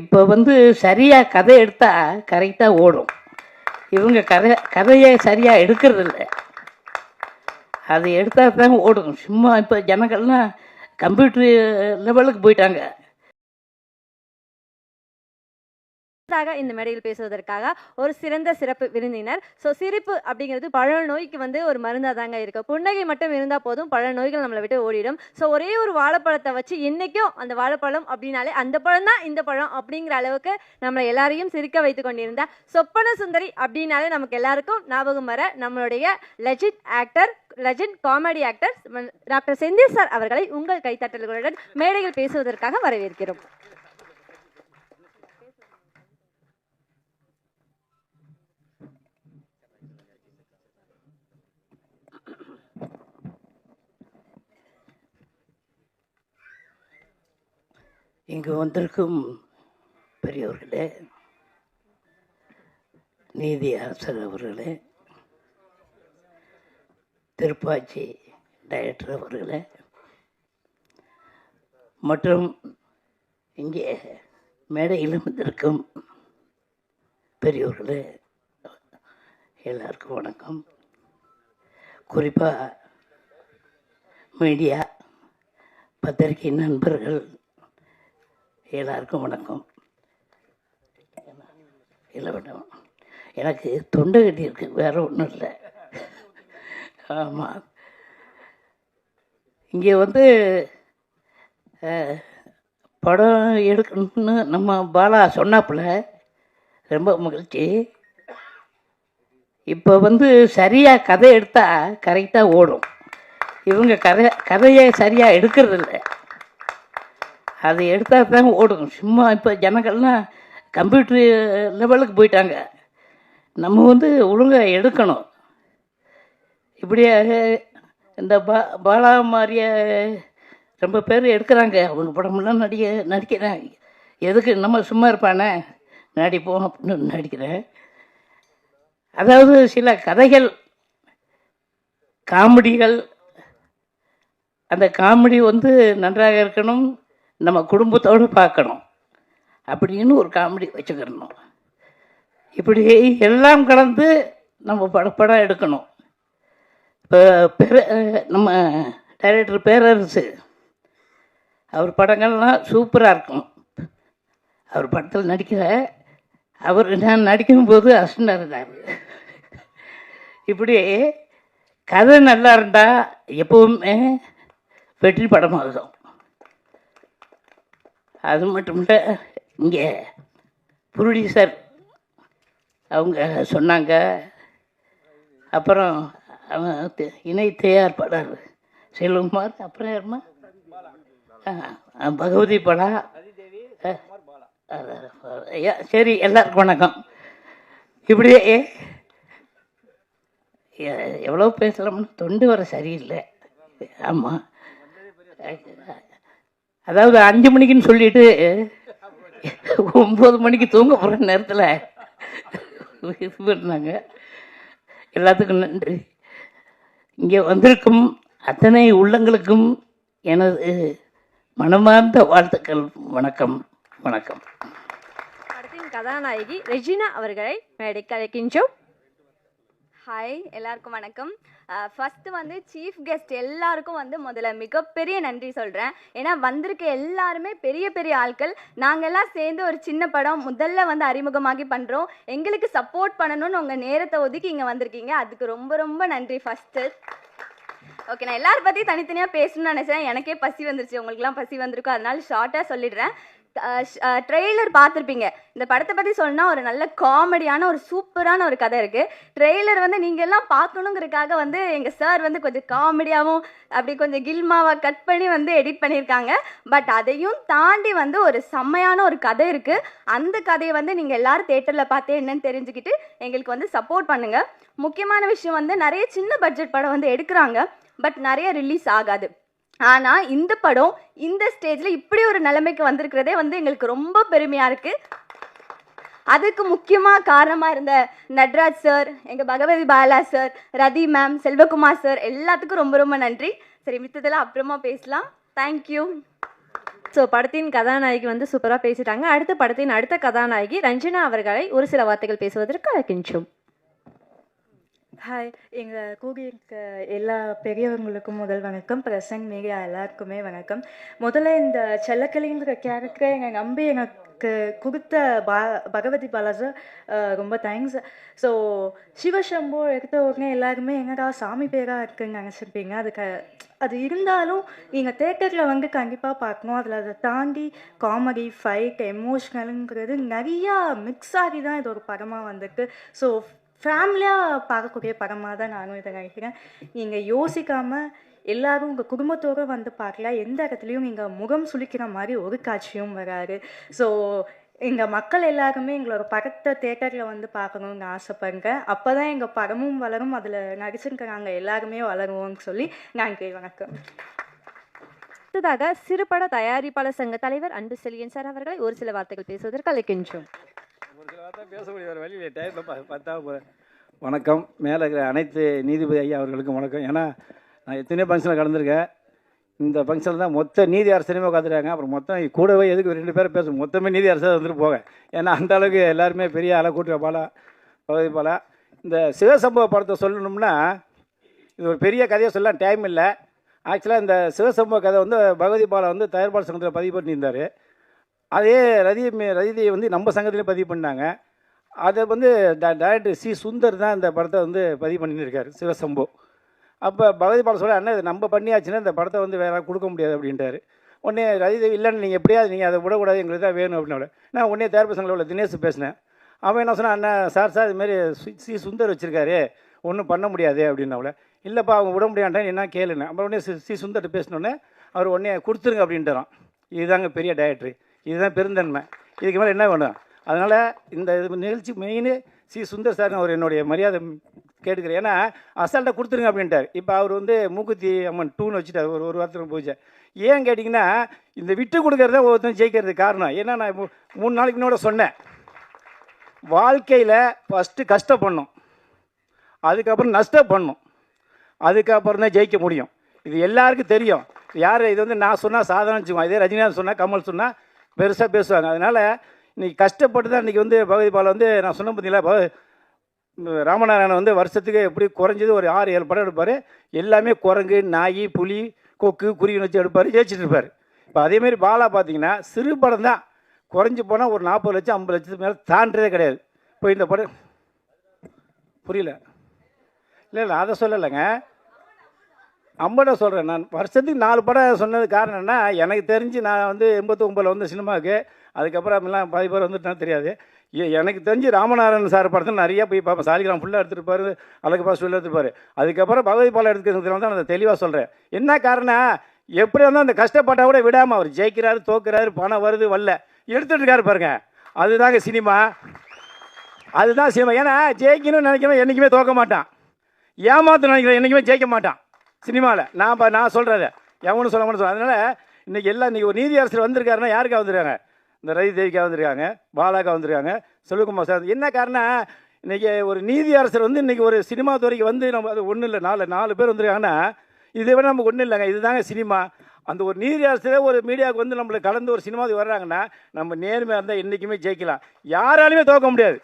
இப்போ வந்து சரியாக கதை எடுத்தால் கரெக்டாக ஓடும். இவங்க கதை கதையை சரியாக எடுக்கிறதில்ல. அது எடுத்தால் தான் ஓடும். சும்மா இப்போ ஜனங்கள்லாம் கம்ப்யூட்டர் லெவலுக்கு போயிட்டாங்க. அடுத்ததாக இந்த மேடையில் பேசுவதற்காக ஒரு சிறந்த சிறப்பு விருந்தினர். ஸோ சிரிப்பு அப்படிங்கிறது பல நோய்க்கு வந்து ஒரு மருந்தாக தாங்க இருக்கு. புன்னகை மட்டும் இருந்தால் போதும் பல நோய்கள் நம்மளை விட்டு ஓடிடும். ஸோ ஒரே ஒரு வாழைப்பழத்தை வச்சு என்னைக்கும் அந்த வாழைப்பழம் அப்படின்னாலே அந்த பழம் தான் இந்த பழம் அப்படிங்கிற அளவுக்கு நம்மளை எல்லாரையும் சிரிக்க வைத்து கொண்டிருந்த சொப்பன சுந்தரி அப்படின்னாலே நமக்கு எல்லாருக்கும் ஞாபகம் வர நம்மளுடைய legit actor legend comedy actor doctor Senthil sir அவர்களை உங்கள் கைத்தட்டல்களுடன் மேடையில் பேசுவதற்காக வரவேற்கிறோம். இங்கு வந்திருக்கும் பெரியவர்களே நீதி அரசர் அவர்களே திருப்பாச்சி டைரக்டர் அவர்களே மற்றும் இங்கே மேடையில் வந்திருக்கும் பெரியவர்களே எல்லாருக்கும் வணக்கம். குறிப்பாக மீடியா பத்திரிகை நண்பர்கள் எல்லாருக்கும் வணக்கம். இல்லை மேடம் எனக்கு தொண்டை கட்டி இருக்கு வேறு ஒன்றும் இல்லை. ஆமாம் இங்கே வந்து படம் எடுக்கணும்னு நம்ம பாலா சொன்னாப்புல ரொம்ப மகிழ்ச்சி. இப்போ வந்து சரியாக கதை எடுத்தால் கரெக்டாக ஓடும். இவங்க கதை கதையை சரியாக எடுக்கிறதில்ல. அதை எடுத்தால் தான் ஓடும் சும்மா இப்போ ஜனங்கள்லாம் கம்ப்யூட்டர் லெவலுக்கு போயிட்டாங்க. நம்ம வந்து ஒழுங்காக எடுக்கணும். இப்படியாக இந்த பா பாலா மாதிரிய ரொம்ப பேர் எடுக்கிறாங்க. அவங்க படமெல்லாம் நடிக்க நடிக்கிறாங்க. எதுக்கு நம்ம சும்மா இருப்பானே? நடிப்போம் அப்படின்னு நடிக்கிறேன். அதாவது சில கதைகள் காமெடிகள் அந்த காமெடி வந்து நன்றாக இருக்கணும். நம்ம குடும்பத்தோடு பார்க்கணும். அப்படின்னு ஒரு காமெடி வச்சுக்கிறணும். இப்படி எல்லாம் கலந்து நம்ம பட படம் எடுக்கணும். இப்போ பெரு நம்ம டைரக்டர் பேரரசு அவர் படங்கள்லாம் சூப்பராக இருக்கும். அவர் படத்தில் நடிக்கிற அவர் நான் நடிக்கும்போது அசனாக இருந்தார். இப்படி கதை நல்லா இருந்தால் எப்பவுமே வெற்றி படமாகும் அது மட்டும் இல்லை இங்கே ப்ரொடியூசர் அவங்க சொன்னாங்க. அப்புறம் அவன் இணை தயாரிப்பாளர் செல்வகுமார் அப்புறம் யாருமா பகவதி படா ஐயா, சரி எல்லாருக்கும் வணக்கம். இப்படியே எவ்வளோ பேசலாம்னு தொண்டு வர சரியில்லை. ஆமாம் அதாவது அஞ்சு மணிக்குன்னு சொல்லிட்டு ஒம்பது மணிக்கு தூங்க போகிற நேரத்தில் இது பண்ணாங்க எல்லாத்துக்கும் நன்றி. இங்கே வந்திருக்கும் அத்தனை உள்ளங்களுக்கும் எனது மனமார்ந்த வாழ்த்துக்கள். வணக்கம். வணக்கம். படத்தின் கதாநாயகி ரெஜினா அவர்களை மேடைக்கு அழைக்கின்றோம். ஹாய் எல்லாருக்கும் வணக்கம். ஃபஸ்ட்டு வந்து சீஃப் கெஸ்ட் எல்லாருக்கும் வந்து முதல்ல மிகப்பெரிய நன்றி சொல்கிறேன் ஏன்னா வந்திருக்க எல்லாருமே பெரிய பெரிய ஆட்கள். நாங்கள் எல்லாம் சேர்ந்து ஒரு சின்ன படம் முதல்ல வந்து அறிமுகமாகி பண்ணுறோம் எங்களுக்கு சப்போர்ட் பண்ணணும்னு உங்கள் நேரத்தை ஒதுக்கி இங்கே வந்திருக்கீங்க. அதுக்கு ரொம்ப ரொம்ப நன்றி ஃபஸ்ட்டு ஓகே நான் எல்லாரும் பற்றி தனித்தனியாக பேசணும்னு நினச்சேன். எனக்கே பசி வந்துருச்சு. உங்களுக்குலாம் பசி வந்திருக்கும். அதனால ஷார்ட்டாக சொல்லிடுறேன். ட்ரெய்லர் பார்த்துருப்பீங்க. இந்த படத்தை பற்றி சொன்னா ஒரு நல்ல காமெடியான ஒரு சூப்பரான ஒரு கதை இருக்குது ட்ரெய்லர் வந்து நீங்கள் எல்லாம் பார்க்கணுங்கிறதுக்காக வந்து எங்கள் சார் வந்து கொஞ்சம் காமெடியாகவும் அப்படி கொஞ்சம் கில்மாவாக கட் பண்ணி வந்து எடிட் பண்ணியிருக்காங்க. பட் அதையும் தாண்டி வந்து ஒரு செம்மையான ஒரு கதை இருக்குது அந்த கதையை வந்து நீங்கள் எல்லோரும் தேட்டரில் பார்த்து என்னன்னு தெரிஞ்சுக்கிட்டு எங்களுக்கு வந்து சப்போர்ட் பண்ணுங்கள் முக்கியமான விஷயம் வந்து நிறைய சின்ன பட்ஜெட் படம் வந்து எடுக்கிறாங்க. பட் நிறைய ரிலீஸ் ஆகாது. ஆனால் இந்த படம் இந்த ஸ்டேஜில் இப்படி ஒரு நிலைமைக்கு வந்திருக்கிறதே வந்து எங்களுக்கு ரொம்ப பெருமையாக இருக்குது அதுக்கு முக்கியமாக காரணமாக இருந்த நட்ராஜ் சார் எங்கள் Bhagavathi Bala sir Rathi ma'am Selvakumar sir எல்லாத்துக்கும் ரொம்ப ரொம்ப நன்றி. சரி மித்ததெல்லாம் அப்புறமா பேசலாம். தேங்க்யூ ஸோ படத்தின் கதாநாயகி வந்து சூப்பராக பேசிட்டாங்க. அடுத்த படத்தின் அடுத்த கதாநாயகி ரஞ்சனா அவர்களை ஒரு சில வார்த்தைகள் பேசுவதற்கு அழைக்கின்றோம். ஹாய் எங்கள் கூடியிருக்க எல்லா பெரியவங்களுக்கும் முதல் வணக்கம். பிரசன்ட் மீடியா எல்லாருக்குமே வணக்கம். முதல்ல இந்த செல்லக்கிளிங்கிற கேரக்டரை எங்கள் நம்பி எனக்கு கொடுத்த பா பகவதி பாலாஜா ரொம்ப தேங்க்ஸ் ஸோ சிவசம்போ எடுத்த உடனே எல்லாருமே என்னடா சாமி பேராக இருக்குன்னு நினச்சிருப்பீங்க. அதுக்கு அது இருந்தாலும் நீங்கள் தேட்டரில் வந்து கண்டிப்பாக பார்க்கணும். அதில் அதை தாண்டி காமெடி ஃபைட் எமோஷ்னலுங்கிறது நிறையா மிக்ஸ் ஆகி தான் இது ஒரு படமாக வந்திருக்கு. ஸோ ஃபேமிலியாக பார்க்கக்கூடிய படமாக தான் நானும் இதை நினைக்கிறேன். நீங்கள் யோசிக்காமல் எல்லாரும் உங்கள் குடும்பத்தோடு வந்து பார்க்கலாம் எந்த இடத்துலையும் நீங்கள் முகம் சுளிக்கிற மாதிரி ஒரு காட்சியும் வராது. ஸோ எங்கள் மக்கள் எல்லாருமே எங்களோட படத்தை தேட்டரில் வந்து பார்க்கணுன்னு ஆசைப்படுங்க. அப்போ தான் எங்கள் படமும் வளரும் அதில் நடிச்சிருக்க நாங்கள் எல்லாருமே வளருவோம்னு சொல்லி நன்றி வணக்கம். அடுத்ததாக சிறுபட தயாரிப்பாளர் சங்க தலைவர் அன்பு செலியன் சார் அவர்களை ஒரு சில வார்த்தைகள் பேசுவதற்கு அழைக்கின்றோம். ஒரு சில வார்த்தை பேச முடிய வேறு வழி இல்லை டைம் பத்தா வணக்கம். மேலே இருக்கிற அனைத்து நீதிபதி ஐயா அவர்களுக்கும் வணக்கம். ஏன்னா நான் எத்தனையோ ஃபங்க்ஷனில் கலந்துருக்கேன். இந்த ஃபங்க்ஷனில் தான் மொத்த நீதி அரசனையுமே உட்காந்துருக்காங்க அப்புறம் மொத்தம் கூடவே எதுக்கு ரெண்டு பேரும் பேசும் மொத்தமே நீதி அரசாக வந்துட்டு போக ஏன்னா அந்த அளவுக்கு எல்லாருமே பெரிய ஆளை கூட்டுற போல பகுதி பாலா. இந்த சிவசம்பவ படத்தை சொல்லணும்னா இது ஒரு பெரிய கதையை சொல்ல டைம் இல்லை. ஆக்சுவலாக இந்த சிவசம்பவ கதை வந்து பகவதி பாலா வந்து தயார்பாடு சங்கத்தில் பதிவு பண்ணியிருந்தார். அதே ரதி ரதியை வந்து நம்ம சங்கத்திலே பதிவு பண்ணாங்க. அதை வந்து டேரக்டர் டைரக்டர் சி. சுந்தர் தான் இந்த படத்தை வந்து பதிவு பண்ணியிருக்காரு சிவசம்போ. அப்போ பகவதி பாலம் சொல்ல அண்ணா இது நம்ம பண்ணியாச்சுன்னா இந்த படத்தை வந்து வேற கொடுக்க முடியாது அப்படின்ட்டாரு. உடனே ரதி இல்லைன்னு நீங்கள் எப்படியாவது நீங்கள் அதை விடக்கூடாது எங்களுக்கு தான் வேணும் அப்படின்னு நான் உடனே தயாரிப்பு சங்கத்தில் உள்ள தினேஷ் பேசினேன். அவன் என்ன சொன்னான் அண்ணா சார் சார் இதுமாரி சி சுந்தர் வச்சுருக்காரு ஒன்றும் பண்ண முடியாது அப்படின்னவள இல்லைப்பா அவங்க விட முடியாண்டேன் என்ன கேளுன்னு. அப்புறம் உடனே சி- சி. சுந்தர்கிட்ட பேசினோடனே அவர் உடனே கொடுத்துருங்க அப்படின்ட்டுறான் இதுதாங்க பெரிய டயட்ரி இதுதான் பெருந்தன்மை. இதுக்கு மேலே என்ன வேணும்? அதனால் இந்த இது நிகழ்ச்சி மெயின் சி சுந்தர் சார் அவர் என்னுடைய மரியாதை கேட்டுக்கிறேன் ஏன்னா அசால்ட்டாக கொடுத்துருங்க அப்படின்ட்டார். இப்போ அவர் வந்து மூக்குத்தி அம்மன் டூன்னு வச்சுட்டார். ஒரு ஒரு வாரத்துக்கு போச்சு. ஏன் கேட்டிங்கன்னா இந்த விட்டு கொடுக்கறத ஒவ்வொருத்தரும் ஜெயிக்கிறதுக்கு காரணம். ஏன்னா நான் மூணு நாளைக்கு முன்னோட சொன்னேன். வாழ்க்கையில் ஃபஸ்ட்டு கஷ்டப்படணும். அதுக்கப்புறம் நஷ்டப்படணும். அதுக்கப்புறம் தான் ஜெயிக்க முடியும். இது எல்லாருக்கும் தெரியும். யார் இது வந்து நான் சொன்னால் சாதாரண வச்சுக்குவோம் இதே ரஜினிகாந்த் சொன்னால் கமல் சொன்னால் பெருசாக பேசுவாங்க. அதனால் இன்றைக்கி கஷ்டப்பட்டு தான் இன்றைக்கி வந்து பகவதி வந்து நான் சொன்ன பார்த்தீங்களா ராமநாராயணன் வந்து வருஷத்துக்கு எப்படி குறைஞ்சது ஒரு ஆறு ஏழு படம் எடுப்பார். எல்லாமே குரங்கு நாய் புலி கொக்கு குருவி வச்சு எடுப்பார் ஜெயிச்சுட்டு இருப்பார். இப்போ அதேமாரி பாலா பார்த்தீங்கன்னா சிறு படம் தான். குறைஞ்சி போனால் ஒரு நாற்பது லட்சம் ஐம்பது லட்சத்துக்கு மேலே தாண்டதே கிடையாது. இப்போ இந்த படம் புரியல. இல்லை இல்லை அதை சொல்லலைங்க. அம்பட சொல்கிறேன் நான் வருஷத்துக்கு நாலு படம் சொன்னது காரணம் என்ன எனக்கு தெரிஞ்சு நான் வந்து எண்பத்தொம்பதில் வந்து சினிமாவுக்கு அதுக்கப்புறம் எல்லாம் பாதி பேர் வந்துட்டுனா தெரியாது. எனக்கு தெரிஞ்சு ராமநாதன் சார் படத்தில் நிறைய போய் பார்ப்பேன். சாலிகிராம் ஃபுல்லாக எடுத்துருப்பாரு அழகு பாஸ் ஃபுல்லாக எடுத்துருப்பாரு அதுக்கப்புறம் பகவதி பாலம் எடுத்துக்கிறதுனால தான் நான் தெளிவாக சொல்கிறேன் என்ன காரணம் எப்படி வந்து அந்த கஷ்டப்பட்டால் கூட விடாமல் அவர் ஜெயிக்கிறாரு தோக்குறாரு பணம் வருது வரல. எடுத்துட்டுருக்காரு பாருங்க. அதுதாங்க சினிமா. அதுதான் சினிமா. ஏன்னா ஜெயிக்கணும்னு நினைக்கிறவன் என்றைக்குமே தோக்க மாட்டான். ஏமாத்து நினைக்கிறேன் என்றைக்குமே ஜெயிக்க மாட்டான். சினிமாவில் நான் இப்போ நான் சொல்கிறத எவனும் சொல்ல மாட்டேன் சொல்ல. அதனால் இன்றைக்கி எல்லாம் இன்றைக்கி ஒரு நீதி அரசர் வந்திருக்காருன்னா யாருக்காக வந்திருக்காங்க? இந்த ரவி தேவிக்கா வந்திருக்காங்க பாலாக்கா வந்திருக்காங்க செல்வகுமார் சார். என்ன காரணம் இன்றைக்கி ஒரு நீதி அரசர் வந்து இன்றைக்கி ஒரு சினிமா துறைக்கு வந்து நம்ம அது ஒன்றும் இல்லை. நாலு நாலு பேர் வந்திருக்காங்கன்னா இதை விட நமக்கு ஒன்றும் இல்லைங்க. இதுதாங்க சினிமா. அந்த ஒரு நீதி அரசரே ஒரு மீடியாவுக்கு வந்து நம்மளை கலந்து ஒரு சினிமாவுக்கு வர்றாங்கன்னா நம்ம நேர்மையாக இருந்தால் என்றைக்குமே ஜெயிக்கலாம். யாராலுமே தோக்க முடியாது.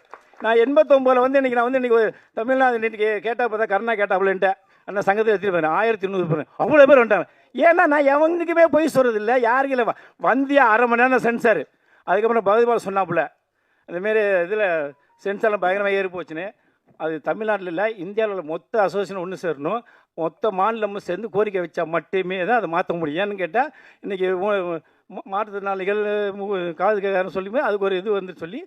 நான் எண்பத்தொம்போதில் வந்து இன்றைக்கி நான் வந்து இன்றைக்கி ஒரு தமிழ்நாடு இன்றைக்கி கேட்டால் பார்த்தா கருணா கேட்டாப்புலன்ட்டேன் அந்த சங்கத்தில் எடுத்துகிட்டு போகிறேன் ஆயிரத்தி நூறு பேர். அவ்வளோ பேர் வந்துட்டாங்க. ஏன்னா நான் எவனுக்குமே போய் சொல்கிறது இல்லை யாருக்கு இல்லை. வந்தியா அரை மணி நேரம் சென்சார் அதுக்கப்புறம் பகுதிபால் சொன்னாப்புல. அந்தமாரி இதில் சென்சார்லாம் பயங்கரமாக ஏறி போச்சுன்னு. அது தமிழ்நாட்டில் இல்லை இந்தியாவில் உள்ள மொத்த அசோசியேஷன் ஒன்று சேரணும். மொத்த மாநிலமும் சேர்ந்து கோரிக்கை வச்சா மட்டுமே தான் அதை மாற்ற முடியும். ஏன்னு கேட்டால் இன்றைக்கி மாற்றுத்திறனாளிகள் காது கேட்காரன்னு சொல்லி அதுக்கு ஒரு இது வந்து சொல்லி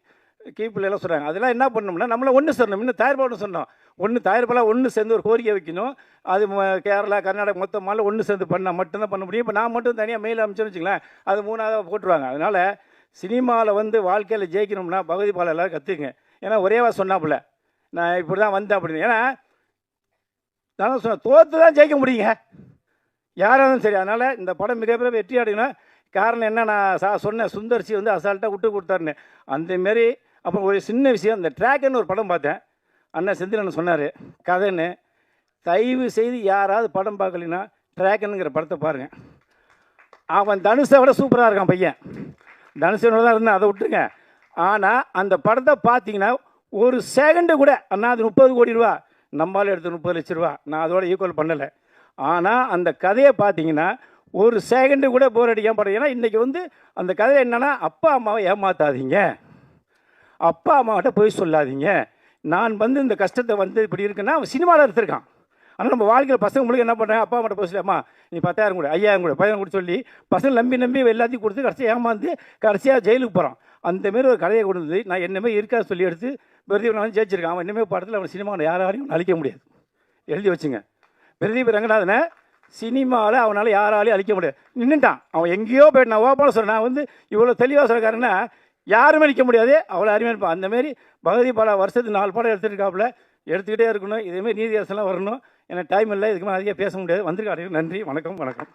கீப்பில் எல்லாம் சொல்கிறாங்க அதெல்லாம் என்ன பண்ணணும்னா நம்மளை ஒன்று சொல்லணும். இன்னும் தயார்பாடு சொன்னோம். ஒன்று தயாரிப்பெல்லாம் ஒன்று சேர்ந்து ஒரு கோரிக்கை வைக்கணும். அது ம- கேரளா கர்நாடகா மொத்த ஒன்று சேர்ந்து பண்ணால் மட்டும்தான் பண்ண முடியும். இப்போ நான் மட்டும் தனியாக மெயில் அனுப்பிச்சேன்னு வச்சுங்களேன் அது மூணாவது போட்டுருவாங்க. அதனால் சினிமாவில் வந்து வாழ்க்கையில் ஜெயிக்கணும்னா பகுதி பாலம் எல்லாரும் கற்றுக்குங்க ஏன்னா ஒரேவா சொன்னாப்புல நான் இப்படி தான் வந்தேன் அப்படின்னு. ஏன்னா நான் சொன்னேன் தோற்று தான் ஜெயிக்க முடியுங்க. யாராலும் சரி அதனால் இந்த படம் மிகப்பெரிய வெற்றி அடையணும். காரணம் என்ன நான் சா சொன்னேன் சுந்தர்சி வந்து அசால்ட்டாக விட்டு கொடுத்தாருன்னு. அந்தமாரி அப்புறம் ஒரு சின்ன விஷயம் இந்த ட்ராக்குன்னு ஒரு படம் பார்த்தேன். அண்ணன் செந்திலன் சொன்னார் கதைன்னு தயவு செய்து யாராவது படம் பார்க்கலைன்னா ட்ராக்கனுங்கிற படத்தை பாருங்கள் அவன் தனுஷை விட சூப்பராக இருக்கான் பையன். தனுஷனோட தான் இருந்தான் அதை விட்டுருங்க. ஆனால் அந்த படத்தை பார்த்தீங்கன்னா ஒரு செகண்டு கூட அண்ணா அது முப்பது கோடி ரூபா. நம்மளால எடுத்து முப்பது லட்ச ரூபா. நான் அதோட ஈக்குவல் பண்ணலை. ஆனால் அந்த கதையை பார்த்தீங்கன்னா ஒரு செகண்டு கூட போர் அடிக்காம படம் ஏன்னா இன்றைக்கி வந்து அந்த கதை என்னென்னா அப்பா அம்மாவை ஏமாத்தாதீங்க. அப்பா அம்மாவிட்ட போய் சொல்லாதீங்க. நான் வந்து இந்த கஷ்டத்தை வந்து இப்படி இருக்குன்னா அவன் சினிமாவில் எடுத்திருக்கான். ஆனால் நம்ம வாழ்க்கையில் பசங்க உங்களுக்கு என்ன பண்ணுறாங்க அப்பா அம்மாட்ட போய் சொல்லி அம்மா நீ பத்தாயிரம் கூட ஐயாயிரம் கூட பையன் கூட சொல்லி பசங்க நம்பி நம்பி எல்லாத்தையும் கொடுத்து கடைசியாக ஏமாந்து கடைசியாக ஜெயிலுக்கு போகிறான் அந்த மாரி ஒரு கதையை கொண்டு வந்து நான் என்னமே இருக்காது சொல்லி எடுத்து பிரதீப் நான் ஜெயிச்சிருக்கான். அவன் இனிமேல் படத்தில் அவன் சினிமாவில் யாராலையும் அழிக்க முடியாது. எழுதி வச்சுங்க. பிரதீப் ரங்கநாதனை சினிமாவில் அவனால் யாராலையும் அழிக்க முடியாது. நின்றுட்டான் அவன் எங்கேயோ போயிட்டு நான் ஓப்பனாக சொல்கிறேன் நான் வந்து இவ்வளோ தெளிவாக சொல்கிறேன்னா யாருமே நிற்க முடியாது அவ்வளோ அருமையாக இருப்பான் அந்தமாரி பகுதி பல வருஷத்துக்கு நாலு படம் எடுத்துருக்காப்புல. எடுத்துக்கிட்டே இருக்கணும். இதேமாரி நீதி அரசெல்லாம் வரணும். எனக்கு டைம் இல்லை இதுக்கு மேலே அதிகம் பேச முடியாது. வந்திருக்காரு. நன்றி வணக்கம் வணக்கம்.